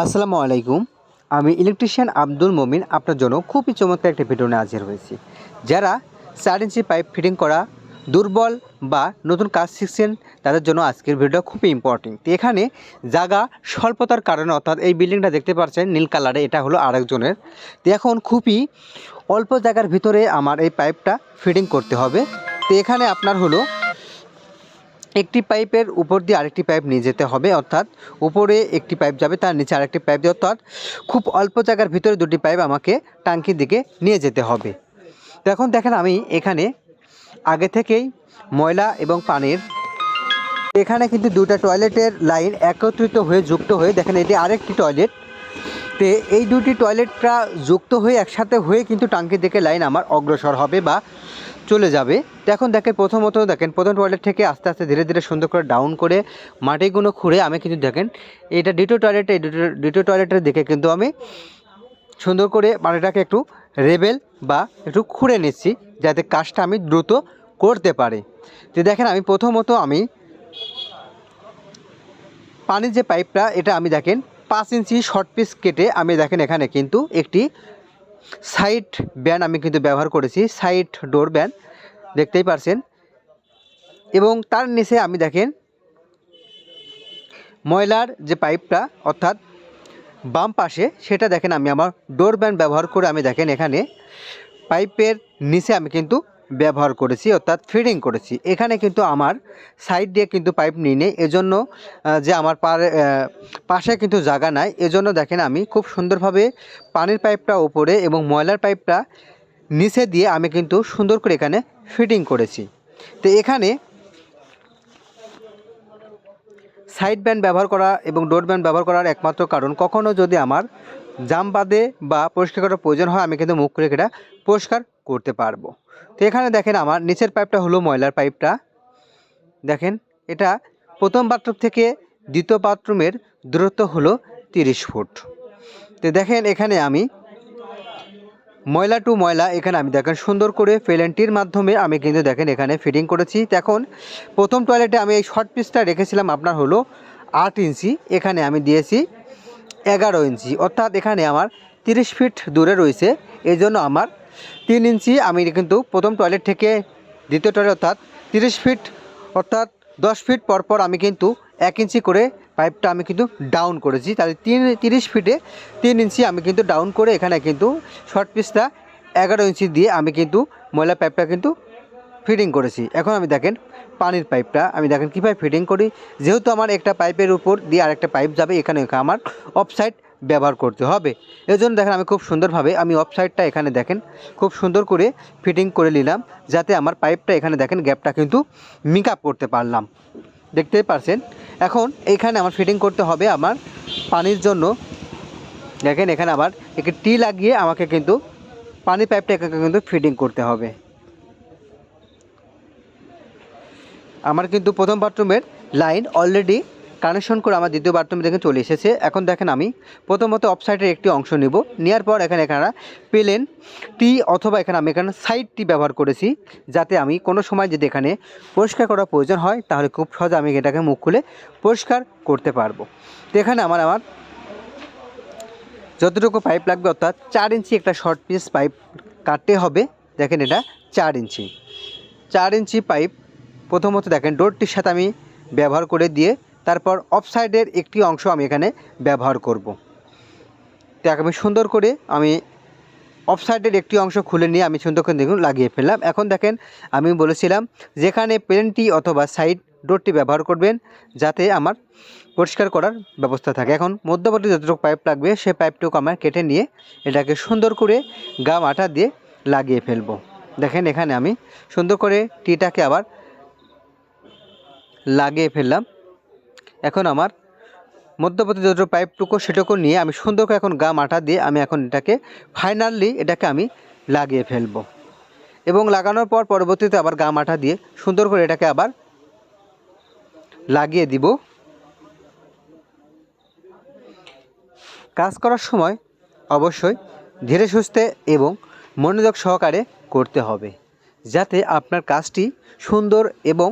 আসসালামু আলাইকুম। আমি ইলেকট্রিশিয়ান আব্দুল মমিন, আপনার জন্য খুবই চমৎকার একটি ভিডিও নিয়ে হাজির হয়েছি। যারা চার ইঞ্চি পাইপ ফিটিং করা দুর্বল বা নতুন কাজ শিখছেন, তাদের জন্য আজকের ভিডিওটা খুবই ইম্পর্টেন্ট এখানে জায়গা স্বল্পতার কারণে, অর্থাৎ এই বিল্ডিংটা দেখতে পাচ্ছেন, নীল কালারে, এটা হলো আরেকজনের। তো এখন খুবই অল্প জায়গার ভিতরে আমার এই পাইপটা ফিটিং করতে হবে। তো এখানে আপনার হলো একটি পাইপের উপর দিয়ে আরেকটি পাইপ নিয়ে যেতে হবে, অর্থাৎ উপরে একটি পাইপ যাবে, তার নিচে আরেকটি পাইপ দিয়ে, অর্থাৎ খুব অল্প জায়গার ভিতরে দুটি পাইপ আমাকে টাঙ্কির দিকে নিয়ে যেতে হবে। তো এখন দেখেন আমি এখানে আগে থেকেই ময়লা এবং পানির এখানে কিন্তু দুটা টয়লেটের লাইন একত্রিত হয়ে যুক্ত হয়ে, দেখেন এটি আরেকটি টয়লেট। তে এই দুটি টয়লেটটা যুক্ত হয়ে একসাথে হয়ে কিন্তু টাঙ্কির দিকে লাইন আমার অগ্রসর হবে বা চলে যাবে। তো এখন দেখেন প্রথমত দেখেন প্রথম টয়লেট থেকে আস্তে আস্তে ধীরে ধীরে সুন্দর করে ডাউন করে মাটিগুলো খুঁড়ে আমি কিন্তু দেখেন, এটা ডিটো টয়লেটে ডিটো টয়লেটের দিকে কিন্তু আমি সুন্দর করে মাটিটাকে একটু রেবেল বা একটু খুঁড়ে নিচ্ছি যাতে কাজটা আমি দ্রুত করতে পারি। তো দেখেন আমি প্রথমত আমি পানির যে পাইপটা এটা আমি দেখেন পাঁচ ইঞ্চি শর্ট পিস কেটে আমি দেখেন এখানে কিন্তু একটি সাইড ব্যান আমি কিন্তু ব্যবহার করেছি, সাইড ডোর ব্যান দেখতেই পারছেন। এবং তার নিচে আমি দেখেন, ময়লার যে পাইপটা, অর্থাৎ বাম পাশে, সেটা দেখেন আমি, আমার ডোর ব্যান ব্যবহার করে আমি দেখেন এখানে, পাইপের নিচে আমি কিন্তু ব্যবহার করেছি, অর্থাৎ ফিডিং করেছি। এখানে কিন্তু আমার সাইড দিয়ে কিন্তু পাইপ নিয়ে নেই। এজন্য যে আমার পাশে কিন্তু জায়গা নাই। এজন্য দেখেন আমি খুব সুন্দরভাবে পানির পাইপটা উপরে এবং ময়লার পাইপটা নিচে দিয়ে আমি কিন্তু সুন্দর করে এখানে ফিটিং করেছি। তো এখানে সাইড ব্যান্ড ব্যবহার করা এবং ডোর ব্যান্ড ব্যবহার করার একমাত্র কারণ কখনও যদি আমার জাম বাদে বা পরিষ্কার করার প্রয়োজন হয়, আমি কিন্তু মুখ করে এটা পরিষ্কার করতে পারব। তো এখানে দেখেন আমার নিচের পাইপটা হলো ময়লার পাইপটা দেখেন, এটা প্রথম বাথরুম থেকে দ্বিতীয় বাথরুমের দূরত্ব হলো তিরিশ ফুট। তো দেখেন, এখানে আমি ময়লা টু ময়লা এখানে আমি দেখেন সুন্দর করে পেলেন্টির মাধ্যমে আমি কিন্তু দেখেন এখানে ফিটিং করেছি। এখন প্রথম টয়লেটে আমি এই শর্ট পিসটা রেখেছিলাম, আপনার হলো আট ইঞ্চি। এখানে আমি দিয়েছি এগারো ইঞ্চি। অর্থাৎ এখানে আমার তিরিশ ফিট দূরে রয়েছে। এই জন্য আমার তিন ইঞ্চি, আমি কিন্তু প্রথম টয়লেট থেকে দ্বিতীয় টয়লেট অর্থাৎ তিরিশ ফিট, অর্থাৎ দশ ফিট পর পর আমি কিন্তু এক ইঞ্চি করে পাইপটা আমি কিন্তু ডাউন করেছি। তাহলে তিন, তিরিশ ফিটে তিন ইঞ্চি আমি কিন্তু ডাউন করে এখানে কিন্তু শর্ট পিসটা এগারো ইঞ্চি দিয়ে আমি কিন্তু ময়লা পাইপটা কিন্তু ফিটিং করেছি। এখন আমি দেখেন পানির পাইপটা আমি দেখেন কীভাবে ফিটিং করি। যেহেতু আমার একটা পাইপের উপর দিয়ে আরেকটা পাইপ যাবে, এখানে আমার অফসাইড ব্যবহার করতে হবে। এজন্য দেখেন আমি খুব সুন্দরভাবে আমি অফসাইডটা এখানে দেখেন খুব সুন্দর করে ফিটিং করে নিলাম, যাতে আমার পাইপটা এখানে দেখেন গ্যাপটা কিন্তু মিক করতে পারলাম। দেখতেই পারছেন? এখন এখানে আমার ফিটিং করতে হবে আমার পানির জন্য। দেখেন এখানে আবার একটি টি লাগিয়ে আমাকে কিন্তু পানি পাইপটা কিন্তু ফিটিং করতে হবে। আমার কিন্তু প্রথম বাথরুমের লাইন অলরেডি কানেকশন করে আমার দ্বিতীয় বাথরুমে দেখে চলে এসেছে। এখন দেখেন আমি প্রথমত অফসাইডের একটি অংশ নেব। নেওয়ার পর এখানে এখানে পেলেন টি অথবা এখানে আমি এখানে সাইড টি ব্যবহার করেছি, যাতে আমি কোনো সময় যদি এখানে পরিষ্কার করার প্রয়োজন হয়, তাহলে খুব সহজে আমি এটাকে মুখ খুলে পরিষ্কার করতে পারব। তো এখানে আমার আমার যতটুকু পাইপ লাগবে, অর্থাৎ চার ইঞ্চি একটা শর্ট পিস পাইপ কাটতে হবে। দেখেন এটা চার ইঞ্চি। চার ইঞ্চি পাইপ প্রথমত দেখেন ডোরটির সাথে আমি ব্যবহার করে দিয়ে তারপর অফ সাইডের একটি অংশ আমি এখানে ব্যবহার করব। তো আমি সুন্দর করে আমি অফ সাইডের একটি অংশ খুলে নিয়ে আমি সুন্দর করে দেখুন লাগিয়ে ফেললাম। এখন দেখেন আমি বলেছিলাম যেখানে প্লেনটি অথবা সাইড ডোরটি ব্যবহার করবেন যাতে আমার পরিষ্কার করার ব্যবস্থা থাকে। এখন মধ্যবর্তী যতটুকু পাইপ লাগবে সেই পাইপটুকু আমার কেটে নিয়ে এটাকে সুন্দর করে গাম আটা দিয়ে লাগিয়ে ফেলব। দেখেন এখানে আমি সুন্দর করে টিটাকে আবার লাগিয়ে ফেললাম। এখন আমার মধ্যবর্তী যতটুকু পাইপটুকু সেটুকু নিয়ে আমি সুন্দর করে এখন গাম আটা দিয়ে আমি এখন এটাকে ফাইনালি এটাকে আমি লাগিয়ে ফেলব। এবং লাগানোর পর পরবর্তীতে আবার গাম আটা দিয়ে সুন্দর করে এটাকে আবার লাগিয়ে দিব। কাজ করার সময় অবশ্যই ধীরে সুস্থে এবং মনোযোগ সহকারে করতে হবে, যাতে আপনার কাজটি সুন্দর এবং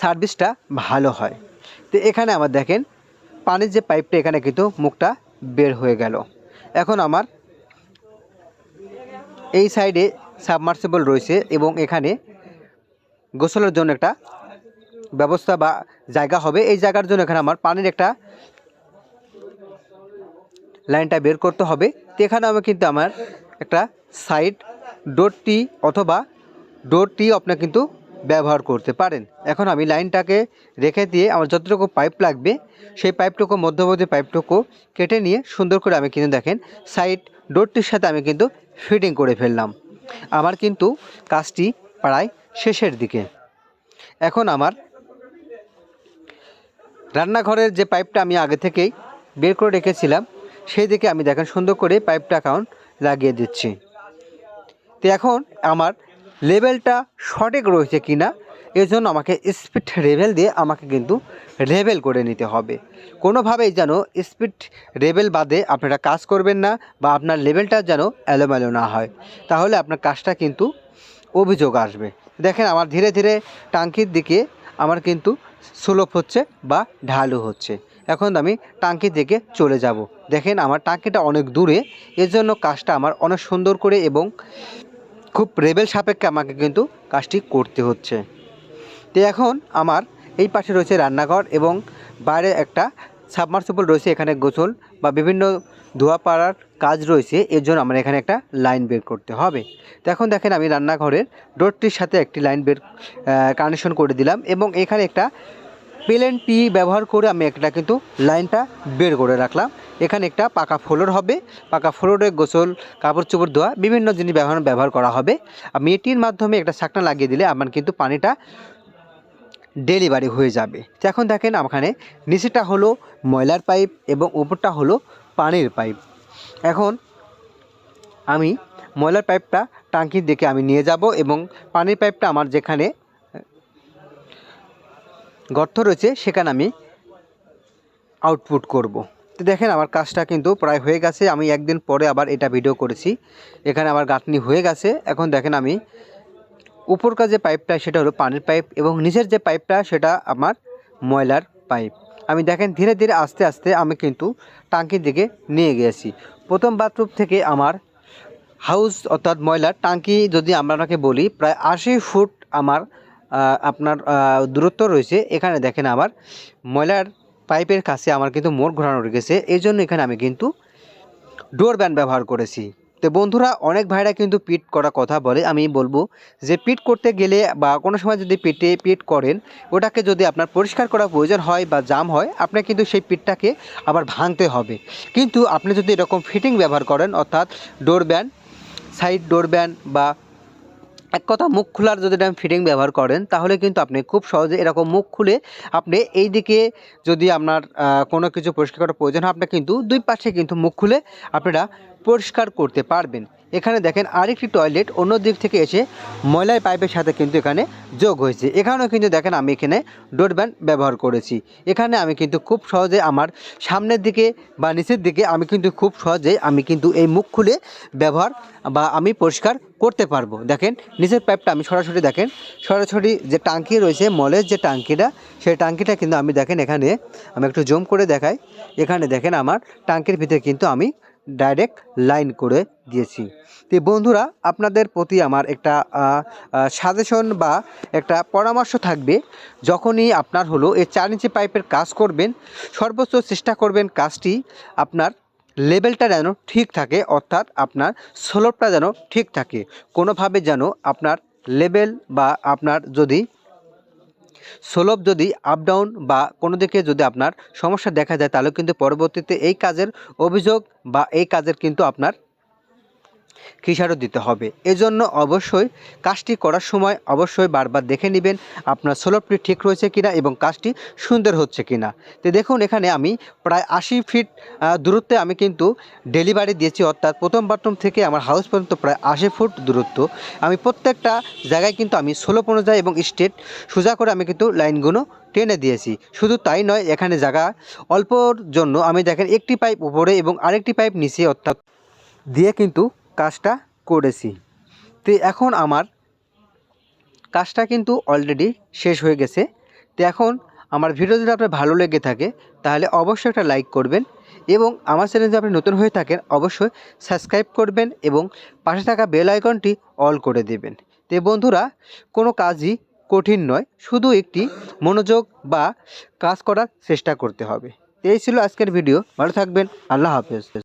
সার্ভিসটা ভালো হয়। তো এখানে আমার দেখেন, পানির যে পাইপটা, এখানে কিন্তু মুখটা বের হয়ে গেল। এখন আমার এই সাইডে সাবমার্সিবল রয়েছে এবং এখানে গোসলের জন্য একটা ব্যবস্থা বা জায়গা হবে। এই জায়গার জন্য এখানে আমার পানির একটা লাইনটা বের করতে হবে। তো এখানে আমি কিন্তু আমার একটা সাইড ডোরটি অথবা ডোরটি আপনার কিন্তু ব্যবহার করতে পারেন। এখন আমি লাইনটাকে রেখে দিয়ে আমার যতটুকু পাইপ লাগবে, সেই পাইপটুকু, মধ্যবর্তী পাইপটুকু কেটে নিয়ে সুন্দর করে আমি কিন্তু দেখেন, সাইড ডোরটির সাথে আমি কিন্তু ফিটিং করে ফেললাম। আমার কিন্তু কাজটি প্রায় শেষের দিকে। এখন আমার রান্নাঘরের যে পাইপটা আমি আগে থেকেই বের করে রেখেছিলাম, সেই দিকে আমি দেখেন সুন্দর করে পাইপটা এখন লাগিয়ে দিচ্ছি। তো এখন আমার লেভেলটা সঠিক রয়েছে কি না এর জন্য আমাকে স্পিড লেভেল দিয়ে আমাকে কিন্তু লেভেল করে নিতে হবে। কোনোভাবেই যেন স্পিড লেভেল বাদে আপনারা কাজ করবেন না বা আপনার লেভেলটা যেন এলোমেলো না হয়। তাহলে আপনার কাজটা কিন্তু অভিযোগ আসবে। দেখেন আমার ধীরে ধীরে টাঙ্কির দিকে আমার কিন্তু সুলভ হচ্ছে বা ঢালু হচ্ছে। এখন আমি টাঙ্কির দিকে চলে যাব। দেখেন আমার টাঙ্কিটা অনেক দূরে এর জন্য কাজটা আমার অনেক সুন্দর করে এবং খুব রেবেল সাপেক্ষে আমাকে কিন্তু কাজটি করতে হচ্ছে। তো এখন আমার এই পাশে রয়েছে রান্নাঘর এবং বাইরে একটা সাবমার্সিবল রয়েছে এখানে গোসল বা বিভিন্ন ধোয়া পাড়ার কাজ রয়েছে, এর জন্য আমার এখানে একটা লাইন বের করতে হবে। তো এখন দেখেন আমি রান্নাঘরের ডোরটির সাথে একটি লাইন বের কানেকশন করে দিলাম এবং এখানে একটা প্লেন পি ব্যবহার করে আমি একটা কিন্তু লাইনটা বের করে রাখলাম। এখানে একটা পাকা ফ্লোর হবে। পাকা ফ্লোরে গোসল, কাপড় চোপড় ধোয়া, বিভিন্ন জিনিস ব্যবহার ব্যবহার করা হবে। আমি এটির মাধ্যমে একটা শাকনা লাগিয়ে দিলে আমার কিন্তু পানিটা ডেলিভারি হয়ে যাবে। তো এখন দেখেন ওখানে নিচেটা হলো ময়লার পাইপ এবং উপরটা হলো পানির পাইপ। এখন আমি ময়লার পাইপটা টাঙ্কির দিকে আমি নিয়ে যাব এবং পানির পাইপটা আমার যেখানে গর্ত রয়েছে, সেখানে আমি আউটপুট করব। তো দেখেন আমার কাজটা কিন্তু প্রায় হয়ে গেছে, আমি একদিন পরে আবার এটা ভিডিও করেছি। এখানে আমার গাঁথনি হয়ে গেছে, এখন দেখেন আমি উপরকার যে পাইপটা সেটা হলো পানির পাইপ এবং নিচের যে পাইপটা সেটা আমার ময়লার পাইপ আমি দেখেন ধীরে ধীরে আস্তে আস্তে আমি কিন্তু টাঙ্কির দিকে নিয়ে গিয়েছি। প্রথম বাথরুম থেকে আমার হাউস অর্থাৎ ময়লার টাঙ্কি যদি আমরা আপনাকে বলি, প্রায় আশি ফুট আমার আপনার দূরত্ব রয়েছে। এখানে দেখেন আবার ময়লার পাইপের কাছে আমার কিন্তু মোড় ঘোরানো রেখেছে এই জন্য এখানে আমি কিন্তু ডোর ব্যান ব্যবহার করেছি। তো বন্ধুরা, অনেক ভাইরা কিন্তু পিট করা কথা বলে, আমি বলব যে পিট করতে গেলে বা কোনো সময় যদি পিটে পিট করেন, ওটাকে যদি আপনার পরিষ্কার করা প্রয়োজন হয় বা জাম হয় আপনার কিন্তু সেই পিটটাকে আবার ভাঙতে হবে। কিন্তু আপনি যদি এরকম ফিটিং ব্যবহার করেন, অর্থাৎ ডোর ব্যান সাইড ডোর ব্যান বা এক কথা, মুখ খোলার যদি আপনি ফিটিং ব্যবহার করেন, তাহলে কিন্তু আপনি খুব সহজে এরকম মুখ খুলে আপনি এই দিকে যদি আপনার কোনো কিছু পরিষ্কার করার প্রয়োজন হয় আপনি কিন্তু দুই পাশে কিন্তু মুখ খুলে আপনারা পরিষ্কার করতে পারবেন। এখানে দেখেন আরেকটি টয়লেট অন্য দিক থেকে এসে ময়লার পাইপের সাথে কিন্তু এখানে যোগ হয়েছে। এখানেও কিন্তু দেখেন আমি এখানে ডোরব্যান ব্যবহার করেছি। এখানে আমি কিন্তু খুব সহজে আমার সামনের দিকে বা নিচের দিকে আমি কিন্তু খুব সহজেই আমি কিন্তু এই মুখ খুলে ব্যবহার বা আমি পরিষ্কার করতে পারব। দেখেন নিচের পাইপটা আমি সরাসরি দেখেন, সরাসরি যে টাঙ্কি রয়েছে, মলের যে টাঙ্কিটা, সেই টাঙ্কিটা কিন্তু আমি দেখেন এখানে আমি একটু জুম করে দেখাই। এখানে দেখেন আমার টাঙ্কির ভিতরে কিন্তু আমি ডাইরেক্ট লাইন করে দিয়েছি। তো বন্ধুরা, আপনাদের প্রতি আমার একটা সাজেশন বা একটা পরামর্শ থাকবে। যখনই আপনার হলো এই চার ইঞ্চি পাইপের কাজ করবেন, সর্বোচ্চ চেষ্টা করবেন কাজটি আপনার লেভেলটা যেন ঠিক থাকে, অর্থাৎ আপনার স্লোপটা যেন ঠিক থাকে। কোনোভাবে যেন আপনার লেভেল বা আপনার যদি স্লোপ যদি আপ ডাউন বা কোনো দিকে যদি আপনার সমস্যা দেখা যায়, তাহলে কিন্তু পরবর্তীতে এই কাজের অভিযোগ বা এই কাজের কিন্তু আপনার কিসারও দিতে হবে। এজন্য অবশ্যই কাজটি করার সময় অবশ্যই বারবার দেখে নেবেন আপনার স্লোপটি ঠিক রয়েছে কিনা এবং কাজটি সুন্দর হচ্ছে কিনা। তো দেখুন, এখানে আমি প্রায় আশি ফিট দূরত্বে আমি কিন্তু ডেলিভারি দিয়েছি, অর্থাৎ প্রথম বাথরুম থেকে আমার হাউস পর্যন্ত প্রায় আশি ফুট দূরত্ব। আমি প্রত্যেকটা জায়গায় কিন্তু আমি স্লোপ অনুযায়ী এবং স্টেট সোজা করে আমি কিন্তু লাইনগুলো টেনে দিয়েছি। শুধু তাই নয়, এখানে জায়গা অল্পর জন্য আমি দেখেন একটি পাইপ উপরে এবং আরেকটি পাইপ নিচে, অর্থাৎ দিয়ে কিন্তু কাজটা করেছি। তো এখন আমার কাজটা কিন্তু অলরেডি শেষ হয়ে গেছে। তো এখন আমার ভিডিও যদি আপনার ভালো লেগে থাকে, তাহলে অবশ্যই একটা লাইক করবেন এবং আমার চ্যানেল যদি আপনি নতুন হয়ে থাকেন, অবশ্যই সাবস্ক্রাইব করবেন এবং পাশে থাকা বেল আইকনটি অল করে দেবেন। তো বন্ধুরা, কোনো কাজই কঠিন নয়, শুধু একটি মনোযোগ বা কাজ করার চেষ্টা করতে হবে। এই ছিল আজকের ভিডিও ভালো থাকবেন। আল্লাহ হাফেজ।